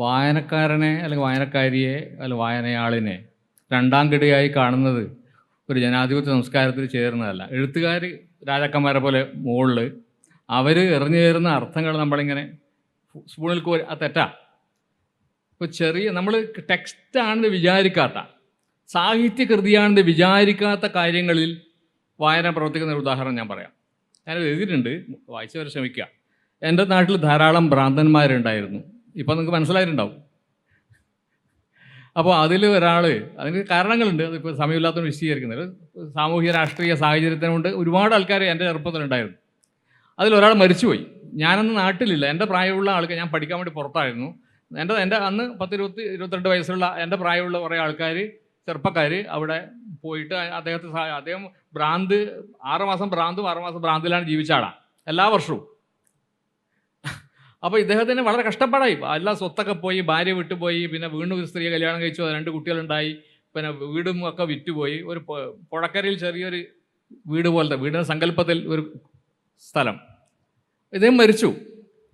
വായനക്കാരനെ അല്ലെങ്കിൽ വായനക്കാരിയെ അല്ലെങ്കിൽ വായനയാളിനെ രണ്ടാം കിടയായി കാണുന്നത് ഒരു ജനാധിപത്യ സംസ്കാരത്തിൽ ചേരുന്നതല്ല എഴുത്തുകാർ രാജാക്കന്മാരെ പോലെ മുകളിൽ അവർ എറിഞ്ഞു ചേരുന്ന അർത്ഥങ്ങൾ നമ്മളിങ്ങനെ സ്പൂണിൽ കോരി ആ തെറ്റാ. ഇപ്പോൾ ചെറിയ നമ്മൾ ടെക്സ്റ്റാണെന്ന് വിചാരിക്കാത്ത സാഹിത്യകൃതിയാണെന്ന് വിചാരിക്കാത്ത കാര്യങ്ങളിൽ വായന പ്രവർത്തിക്കുന്ന ഒരു ഉദാഹരണം ഞാൻ പറയാം. ഞാനത് എഴുതിയിട്ടുണ്ട് വായിച്ചവരെ ശ്രമിക്കുക എന്റെ നാട്ടിൽ ധാരാളം ഭ്രാന്തന്മാരുണ്ടായിരുന്നു. ഇപ്പം നിങ്ങൾക്ക് മനസ്സിലായിട്ടുണ്ടാവും. അപ്പോൾ അതിൽ ഒരാൾ അതിന് കാരണങ്ങളുണ്ട്. അതിപ്പോൾ സമയമില്ലാത്തതുകൊണ്ട് വിശദീകരിക്കുന്നത് സാമൂഹ്യ രാഷ്ട്രീയ സാഹചര്യത്തിനുകൊണ്ട് ഒരുപാട് ആൾക്കാർ എന്റെ ചെറുപ്പത്തിലുണ്ടായിരുന്നു. അതിലൊരാൾ മരിച്ചുപോയി. ഞാനന്ന് നാട്ടിലില്ല. എന്റെ പ്രായമുള്ള ആൾക്ക് ഞാൻ പഠിക്കാൻ വേണ്ടി പുറത്തായിരുന്നു. എന്റെ എന്റെ അന്ന് പത്തിരുപത്തി ഇരുപത്തിരണ്ട് വയസ്സുള്ള എന്റെ പ്രായമുള്ള കുറേ ആൾക്കാർ ചെറുപ്പക്കാർ അവിടെ പോയിട്ട് അദ്ദേഹത്തെ അദ്ദേഹം ഭ്രാന്ത് ആറുമാസം ഭ്രാന്തും ആറുമാസം ഭ്രാന്തിലാണ് ജീവിച്ച ആളാണ് എല്ലാ വർഷവും. അപ്പോൾ ഇദ്ദേഹത്തിന് വളരെ കഷ്ടപ്പാടായി. എല്ലാ സ്വത്തൊക്കെ പോയി ഭാര്യ വിട്ടുപോയി പിന്നെ വീണ്ടും ഒരു സ്ത്രീയെ കല്യാണം കഴിച്ചു രണ്ട് കുട്ടികളുണ്ടായി പിന്നെ വീടും ഒക്കെ വിറ്റുപോയി. ഒരു പുഴക്കരയിൽ ചെറിയൊരു വീട് പോലത്തെ വീടിന്റെ സങ്കല്പത്തിൽ ഒരു സ്ഥലം. ഇദ്ദേഹം മരിച്ചു.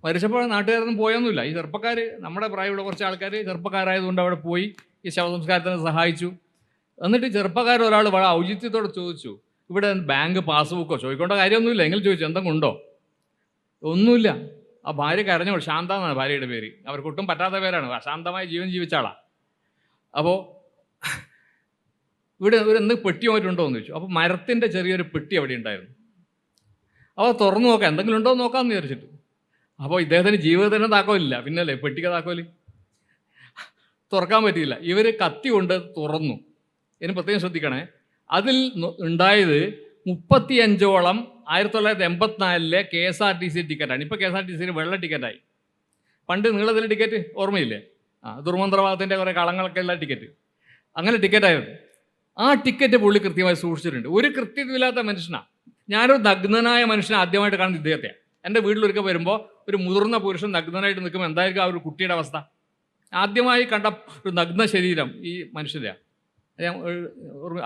മരിച്ചപ്പോൾ നാട്ടുകാരൊന്നും പോയൊന്നുമില്ല. ഈ ചെറുപ്പക്കാർ നമ്മുടെ പ്രായമുള്ള കുറച്ച് ആൾക്കാർ ചെറുപ്പക്കാരായതുകൊണ്ട് അവിടെ പോയി ഈ ശവസംസ്കാരത്തിന് സഹായിച്ചു. എന്നിട്ട് ചെറുപ്പക്കാർ ഒരാൾ വളരെ ഔചിത്യത്തോടെ ചോദിച്ചു ഇവിടെ ബാങ്ക് പാസ്ബുക്കോ? ചോദിക്കേണ്ട കാര്യമൊന്നുമില്ല. എങ്കിൽ ചോദിച്ചു എന്തെങ്കിലും ഉണ്ടോ? ഒന്നുമില്ല. ആ ഭാര്യ കരഞ്ഞോളൂ ശാന്ത എന്നാണ് ഭാര്യയുടെ പേര്. അവർക്കൊട്ടും പറ്റാത്ത പേരാണ്. അശാന്തമായി ജീവൻ ജീവിച്ച അപ്പോൾ ഇവിടെ ഒരു എന്ത് പെട്ടി പോയിട്ടുണ്ടോ എന്ന് ചോദിച്ചു. അപ്പോൾ മരത്തിന്റെ ചെറിയൊരു പെട്ടി അവിടെ ഉണ്ടായിരുന്നു. അപ്പോൾ തുറന്നു നോക്കാം. എന്തെങ്കിലും ഉണ്ടോ എന്ന് നോക്കാമെന്ന് വിചാരിച്ചിട്ട്. അപ്പോൾ ഇദ്ദേഹത്തിന് ജീവിതത്തിന് താക്കോലില്ല. പിന്നല്ലേ പെട്ടിക്ക് താക്കോൽ? തുറക്കാൻ പറ്റിയില്ല. ഇവർ കത്തി കൊണ്ട് തുറന്നു. ഇനി പ്രത്യേകം ശ്രദ്ധിക്കണേ. അതിൽ ഉണ്ടായത് മുപ്പത്തിയഞ്ചോളം ആയിരത്തി തൊള്ളായിരത്തി എൺപത്തിനാലിലെ K S R T C ടിക്കറ്റാണ്. ഇപ്പോൾ കെ എസ് ആർ ടി സിയിൽ വെള്ള ടിക്കറ്റായി. പണ്ട് നീളത്തിൽ ടിക്കറ്റ് ഓർമ്മയില്ലേ? ആ ദുർമന്ത്രവാദത്തിന്റെ കുറേ കളങ്ങളൊക്കെ ഉള്ള ടിക്കറ്റ്. അങ്ങനെ ടിക്കറ്റായിരുന്നു. ആ ടിക്കറ്റ് പുള്ളി കൃത്യമായി സൂക്ഷിച്ചിട്ടുണ്ട്. ഒരു കൃത്യതയില്ലാത്ത മനുഷ്യനാണ് ഞാനൊരു നഗ്നനായ മനുഷ്യനെ ആദ്യമായിട്ട് കാണുന്ന ഇദ്ദേഹത്തെ എന്റെ വീട്ടിലൊരുക്കെ വരുമ്പോൾ ഒരു മുതിർന്ന പുരുഷൻ നഗ്നനായിട്ട് നിൽക്കുമ്പോൾ എന്തായിരിക്കും ആ ഒരു കുട്ടിയുടെ അവസ്ഥ? ആദ്യമായി കണ്ട ഒരു നഗ്ന ശരീരം ഈ മനുഷ്യരെയാണ്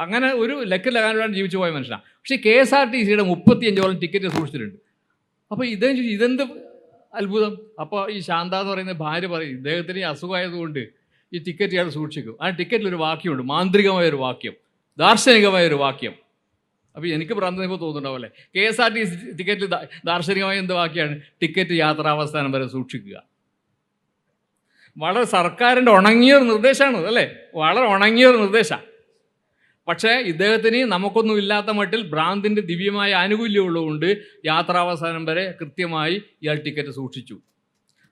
അങ്ങനെ ഒരു ലക്കിലകാനാണ് ജീവിച്ചു പോയ മനുഷ്യനാണ് പക്ഷേ കെ എസ് ആർ ടി സിയുടെ മുപ്പത്തി അഞ്ചോളം ടിക്കറ്റ് സൂക്ഷിച്ചിട്ടുണ്ട് അപ്പോൾ ചോദിച്ചു ഇതെന്ത് അത്ഭുതം? അപ്പോൾ ഈ ശാന്ത എന്ന് പറയുന്ന ഭാര്യ പറയും ഇദ്ദേഹത്തിന് അസുഖമായതുകൊണ്ട് ഈ ടിക്കറ്റ് ഇയാൾ സൂക്ഷിക്കും. ആ ടിക്കറ്റിൽ ഒരു വാക്യമുണ്ട് മാന്ത്രികമായ ഒരു വാക്യം ദാർശനികമായ ഒരു വാക്യം. അപ്പോൾ എനിക്ക് പ്രാന്തം ഇപ്പോൾ തോന്നുന്നുണ്ടാവല്ലേ K S R T C ടിക്കറ്റിൽ ദാർശനികമായ എന്ത് വാക്യമാണ് ടിക്കറ്റ് യാത്രാവസാനം വരെ സൂക്ഷിക്കുക. വളരെ സർക്കാരിന്റെ ഉണങ്ങിയ ഒരു നിർദ്ദേശമാണ് അല്ലേ? വളരെ ഉണങ്ങിയ ഒരു നിർദ്ദേശമാണ് പക്ഷേ ഇദ്ദേഹത്തിന് നമുക്കൊന്നും ഇല്ലാത്ത മട്ടിൽ ഭ്രാന്തിന്റെ ദിവ്യമായ ആനുകൂല്യം ഉള്ളതുകൊണ്ട് യാത്രാവസാനം വരെ കൃത്യമായി ഇയാൾ ടിക്കറ്റ് സൂക്ഷിച്ചു.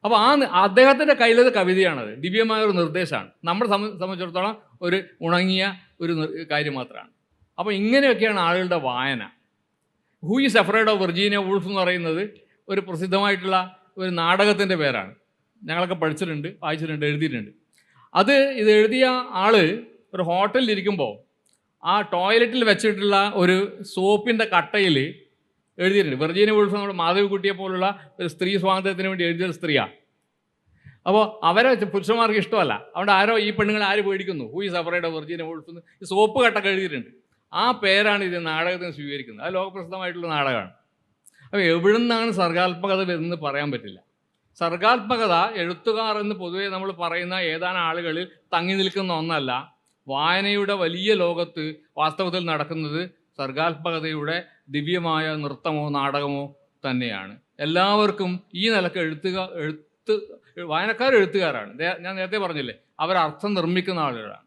അപ്പോൾ ആ അദ്ദേഹത്തിന്റെ കയ്യിലത് കവിതയാണത്. ദിവ്യമായ ഒരു നിർദ്ദേശമാണ് നമ്മളെ സംബ- സംബന്ധിച്ചിടത്തോളം ഒരു ഉണങ്ങിയ ഒരു കാര്യം മാത്രമാണ് അപ്പോൾ ഇങ്ങനെയൊക്കെയാണ് ആളുകളുടെ വായന. Who is afraid of Virginia Woolf എന്ന് പറയുന്നത് ഒരു പ്രസിദ്ധമായിട്ടുള്ള ഒരു നാടകത്തിന്റെ പേരാണ്. ഞങ്ങളൊക്കെ പഠിച്ചിട്ടുണ്ട് വായിച്ചിട്ടുണ്ട് എഴുതിയിട്ടുണ്ട്. അത് ഇത് എഴുതിയ ആൾ ഒരു ഹോട്ടലിൽ ഇരിക്കുമ്പോൾ ആ ടോയ്ലറ്റിൽ വെച്ചിട്ടുള്ള ഒരു സോപ്പിന്റെ കട്ടയിൽ എഴുതിയിട്ടുണ്ട്. വെർജീനിയ വൂൾഫ് നമ്മുടെ മാധവിക്കുട്ടിയെ പോലുള്ള ഒരു സ്ത്രീ സ്വാതന്ത്ര്യത്തിന് വേണ്ടി എഴുതിയ സ്ത്രീയാണ് അപ്പോൾ അവരെ പുരുഷന്മാർക്ക് ഇഷ്ടമല്ല. അതുകൊണ്ട് ആരോ ഈ പെണ്ണുങ്ങൾ ആര് പേടിക്കുന്നു? Who is afraid of Virginia Woolf എന്ന് ഈ സോപ്പ് കട്ടൊക്കെ എഴുതിയിട്ടുണ്ട്. ആ പേരാണ് ഇത് നാടകത്തിന് സ്വീകരിക്കുന്നത്. അത് ലോകപ്രസിദ്ധമായിട്ടുള്ള നാടകമാണ്. അപ്പോൾ എവിടെ നിന്നാണ് സർഗാത്മകത വരുന്നത് പറയാൻ പറ്റില്ല. സർഗാത്മകത എഴുത്തുകാർ എന്ന് പൊതുവെ നമ്മൾ പറയുന്ന ഏതാനും ആളുകളിൽ തങ്ങി നിൽക്കുന്ന ഒന്നല്ല. വായനയുടെ വലിയ ലോകത്ത് വാസ്തവത്തിൽ നടക്കുന്നത് സർഗാത്മകതയുടെ ദിവ്യമായ നൃത്തമോ നാടകമോ തന്നെയാണ്. എല്ലാവർക്കും ഈ നിലയ്ക്ക് എഴുത്തുക എഴുത്ത് വായനക്കാർ എഴുത്തുകാരാണ്. ഞാൻ നേരത്തെ പറഞ്ഞില്ലേ അവർ അർത്ഥം നിർമ്മിക്കുന്ന ആളുകളാണ്.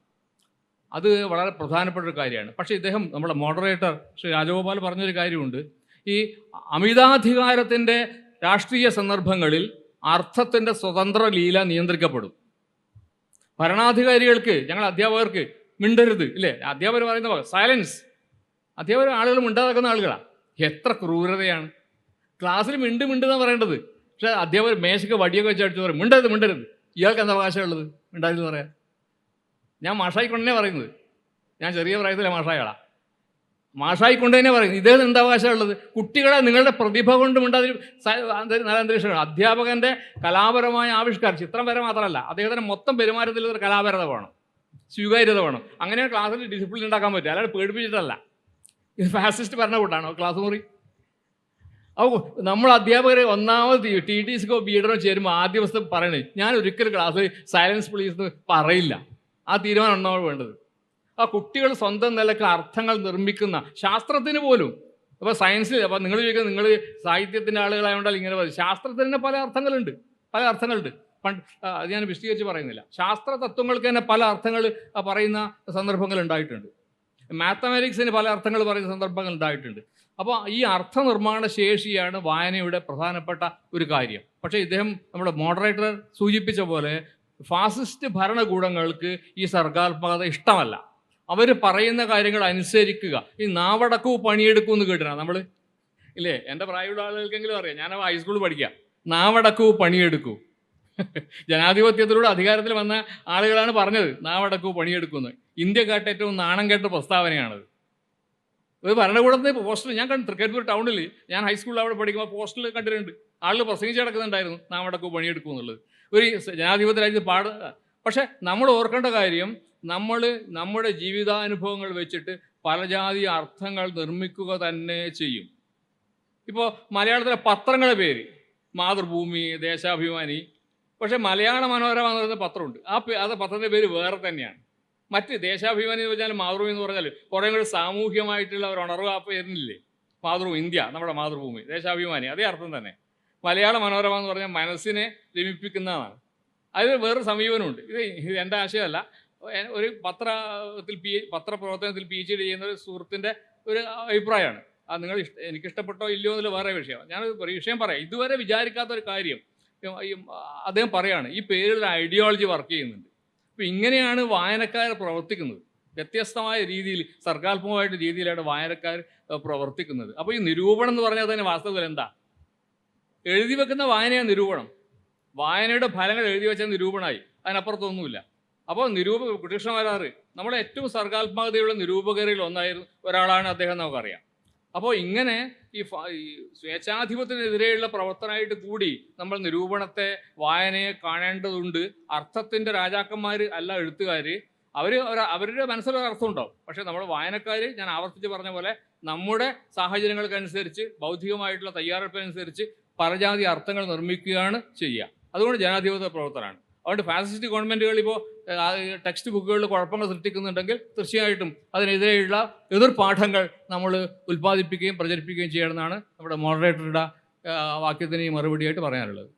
അത് വളരെ പ്രധാനപ്പെട്ട ഒരു കാര്യമാണ്. പക്ഷേ ഇദ്ദേഹം നമ്മുടെ മോഡറേറ്റർ ശ്രീ രാജഗോപാൽ പറഞ്ഞൊരു കാര്യമുണ്ട്. ഈ അമിതാധികാരത്തിന്റെ രാഷ്ട്രീയ സന്ദർഭങ്ങളിൽ അർത്ഥത്തിന്റെ സ്വതന്ത്ര ലീല നിയന്ത്രിക്കപ്പെടും. ഭരണാധികാരികൾക്ക് ഞങ്ങൾ അധ്യാപകർക്ക് മിണ്ടരുത് ഇല്ലേ? അധ്യാപകർ പറയുന്ന സൈലൻസ് അധ്യാപകർ ആളുകൾ മിണ്ടാതാക്കുന്ന ആളുകളാണ് എത്ര ക്രൂരതയാണ്. ക്ലാസ്സിൽ മിണ്ട് മിണ്ടെന്നാണ് പറയേണ്ടത്. പക്ഷേ അധ്യാപകർ മേശയ്ക്ക് വടിയൊക്കെ വെച്ച് അടിച്ചു പറയും മിണ്ടരുത് മിണ്ടരുത്. ഇയാൾക്ക് എന്താ അവകാശമുള്ളത് മിണ്ടായിരുന്നു പറയാൻ ഞാൻ മാഷായിക്കൊണ്ടേ പറയുന്നത്. ഞാൻ ചെറിയ പ്രായത്തിലെ മാഷായാളാ മാഷായിക്കൊണ്ട് തന്നെ പറയും. ഇദ്ദേഹത്തിന് എന്താ അവകാശമുള്ളത് കുട്ടികളെ നിങ്ങളുടെ പ്രതിഭ കൊണ്ടും മിണ്ടാതി നല്ല അന്തരീക്ഷമാണ് അധ്യാപകന്റെ കലാപരമായ ആവിഷ്കാരം ചിത്രം വരെ മാത്രമല്ല അദ്ദേഹത്തിന്റെ മൊത്തം പെരുമാറ്റത്തിൽ ഒരു കലാപരത വേണം. സ്വീകാര്യത വേണം. അങ്ങനെ ക്ലാസ്സിൽ ഡിസിപ്ലിൻ ഉണ്ടാക്കാൻ പറ്റും അല്ലാതെ പേടിപ്പിച്ചിട്ടല്ല. ഇത് ഫാസിസ്റ്റ് ഭരണകൂട്ടാണോ ക്ലാസ് മുറി. അപ്പോൾ നമ്മൾ അധ്യാപകർ ഒന്നാമത് ടി ടി സിക്കോ ബി ഡോ ചേരുമ്പോൾ ആദ്യ ദിവസം പറയണേ ഞാൻ ഒരിക്കലും ക്ലാസ്സിൽ സൈലൻസ് പ്ലീസ് എന്ന് പറയില്ല. ആ തീരുമാനം ഉണ്ടാവും വേണ്ടത്. ആ കുട്ടികൾ സ്വന്തം നിലയ്ക്ക് അർത്ഥങ്ങൾ നിർമ്മിക്കുന്ന ശാസ്ത്രത്തിന് പോലും. അപ്പോൾ സയൻസിൽ അപ്പോൾ നിങ്ങൾ ചോദിക്കുന്നത് നിങ്ങൾ സാഹിത്യത്തിന്റെ ആളുകളായതുകൊണ്ടാൽ ഇങ്ങനെ പറയും. ശാസ്ത്രത്തിന് തന്നെ പല അർത്ഥങ്ങളുണ്ട്. പല അർത്ഥങ്ങളുണ്ട്. പണ്ട് അത് ഞാൻ വിശദീകരിച്ച് പറയുന്നില്ല. ശാസ്ത്ര തത്വങ്ങൾക്ക് തന്നെ പല അർത്ഥങ്ങൾ പറയുന്ന സന്ദർഭങ്ങൾ ഉണ്ടായിട്ടുണ്ട്. മാത്തമാറ്റിക്സിന് പല അർത്ഥങ്ങൾ പറയുന്ന സന്ദർഭങ്ങൾ ഉണ്ടായിട്ടുണ്ട്. അപ്പോൾ ഈ അർത്ഥനിർമ്മാണ ശേഷിയാണ് വായനയുടെ പ്രധാനപ്പെട്ട ഒരു കാര്യം. പക്ഷേ ഇദ്ദേഹം നമ്മുടെ മോഡറേറ്റർ സൂചിപ്പിച്ച പോലെ ഫാസിസ്റ്റ് ഭരണകൂടങ്ങൾക്ക് ഈ സർഗാത്മകത ഇഷ്ടമല്ല. അവർ പറയുന്ന കാര്യങ്ങൾ അനുസരിക്കുക. ഈ നാവടക്കൂ പണിയെടുക്കൂ എന്ന് കേട്ടിനാ നമ്മൾ ഇല്ലേ? എന്റെ പ്രായമുള്ള ആളുകൾക്കെങ്കിലും അറിയാം. ഞാൻ ഹൈസ്കൂളിൽ പഠിക്കാം. നാവടക്കൂ പണിയെടുക്കൂ. ജനാധിപത്യത്തിലൂടെ അധികാരത്തിൽ വന്ന ആളുകളാണ് പറഞ്ഞത് നാവടക്കൂ ഇന്ത്യ കേട്ട ഏറ്റവും നാണം കേട്ട പ്രസ്താവനയാണത്. ഒരു ഭരണകൂടത്തിന് പോസ്റ്റർ ഞാൻ കണ്ടു തൃക്കരിപ്പൂർ ടൗണിൽ ഞാൻ ഹൈസ്കൂളിൽ അവിടെ പഠിക്കുമ്പോൾ പോസ്റ്ററിൽ കണ്ടിട്ടുണ്ട്. ആളുകൾ പ്രസംഗിച്ച് കിടക്കുന്നുണ്ടായിരുന്നു പണിയെടുക്കും എന്നുള്ളത്. ഒരു ജനാധിപത്യ രാജ്യത്ത് പാട പക്ഷേ നമ്മൾ ഓർക്കേണ്ട കാര്യം നമ്മൾ നമ്മുടെ ജീവിതാനുഭവങ്ങൾ വെച്ചിട്ട് പല ജാതി അർത്ഥങ്ങൾ നിർമ്മിക്കുക തന്നെ ചെയ്യും. ഇപ്പോൾ മലയാളത്തിലെ പത്രങ്ങളുടെ പേര് മാതൃഭൂമി ദേശാഭിമാനി പക്ഷേ മലയാള മനോരമ എന്ന് പറയുന്ന പത്രമുണ്ട്. ആ അത് പത്രത്തിന്റെ പേര് വേറെ തന്നെയാണ്. മറ്റ് ദേശാഭിമാനി എന്ന് പറഞ്ഞാൽ മാതൃഭൂമി എന്ന് പറഞ്ഞാൽ കുറേ കൂടി സാമൂഹ്യമായിട്ടുള്ള ഒരു ഉണർവ് ആ പേരിനില്ലേ? മാതൃഭൂമി ഇന്ത്യ നമ്മുടെ മാതൃഭൂമി ദേശാഭിമാനി അതേ അർത്ഥം തന്നെ. മലയാള മനോരമ എന്ന് പറഞ്ഞാൽ മനസ്സിനെ രമിപ്പിക്കുന്നതാണ് അതിൽ വേറൊരു സമീപനമുണ്ട്. ഇത് എന്റെ ആശയമല്ല. ഒരു പത്രത്തിൽ പി പത്രപ്രവർത്തനത്തിൽ പി എച്ച് ഡി ചെയ്യുന്ന ഒരു സുഹൃത്തിന്റെ ഒരു അഭിപ്രായമാണ്. അത് നിങ്ങൾ ഇഷ്ട എനിക്കിഷ്ടപ്പെട്ടോ ഇല്ലയോ എന്നുള്ള വേറെ വിഷയമാണ്. ഞാൻ ഒരു വിഷയം പറയാം. ഇതുവരെ വിചാരിക്കാത്ത ഒരു കാര്യം അദ്ദേഹം പറയാണ് ഈ പേരിൽ ഒരു ഐഡിയോളജി വർക്ക് ചെയ്യുന്നുണ്ട്. അപ്പോൾ ഇങ്ങനെയാണ് വായനക്കാർ പ്രവർത്തിക്കുന്നത്. വ്യത്യസ്തമായ രീതിയിൽ സർഗാത്മകമായിട്ട് രീതിയിലാണ് വായനക്കാർ പ്രവർത്തിക്കുന്നത്. അപ്പോൾ ഈ നിരൂപണം എന്ന് പറഞ്ഞാൽ തന്നെ വാസ്തവത്തിൽ എന്താ? എഴുതി വെക്കുന്ന വായനയാണ് നിരൂപണം. വായനയുടെ ഫലങ്ങൾ എഴുതി വെച്ചാൽ നിരൂപണമായി. അതിനപ്പുറത്തൊന്നുമില്ല. അപ്പോൾ നിരൂപ കൃഷ്ണമാരാറ് നമ്മളെ ഏറ്റവും സർഗാത്മകതയുള്ള നിരൂപകരിൽ ഒന്നായിരുന്നു ഒരാളാണ് അദ്ദേഹം നമുക്കറിയാം. അപ്പോൾ ഇങ്ങനെ ഈ സ്വേച്ഛാധിപത്യത്തിനെതിരെയുള്ള പ്രവർത്തനമായിട്ട് കൂടി നമ്മൾ നിരൂപണത്തെ വായനയെ കാണേണ്ടതുണ്ട്. അർത്ഥത്തിന്റെ രാജാക്കന്മാർ അല്ല എഴുത്തുകാർ അവർ അവരുടെ മനസ്സിലൊരു അർത്ഥം ഉണ്ടാവും. പക്ഷേ നമ്മൾ വായനക്കാർ ഞാൻ ആവർത്തിച്ച് പറഞ്ഞ പോലെ നമ്മുടെ സാഹചര്യങ്ങൾക്കനുസരിച്ച് ബൗദ്ധികമായിട്ടുള്ള തയ്യാറെടുപ്പിനനുസരിച്ച് പരജാതി അർത്ഥങ്ങൾ നിർമ്മിക്കുകയാണ് ചെയ്യുക. അതുകൊണ്ട് ജനാധിപത്യ പ്രവർത്തനമാണ്. അതുകൊണ്ട് ഫാസിസ്റ്റ് ഗവൺമെന്റുകൾ ഇപ്പോൾ ടെക്സ്റ്റ് ബുക്കുകളിൽ കുഴപ്പങ്ങൾ സൃഷ്ടിക്കുന്നുണ്ടെങ്കിൽ തീർച്ചയായിട്ടും അതിനെതിരെയുള്ള എതിർപാഠങ്ങൾ നമ്മൾ ഉൽപ്പാദിപ്പിക്കുകയും പ്രചരിപ്പിക്കുകയും ചെയ്യണമെന്നാണ് നമ്മുടെ മോഡറേറ്ററുടെ വാക്യത്തിന് മറുപടിയായിട്ട് പറയാനുള്ളത്.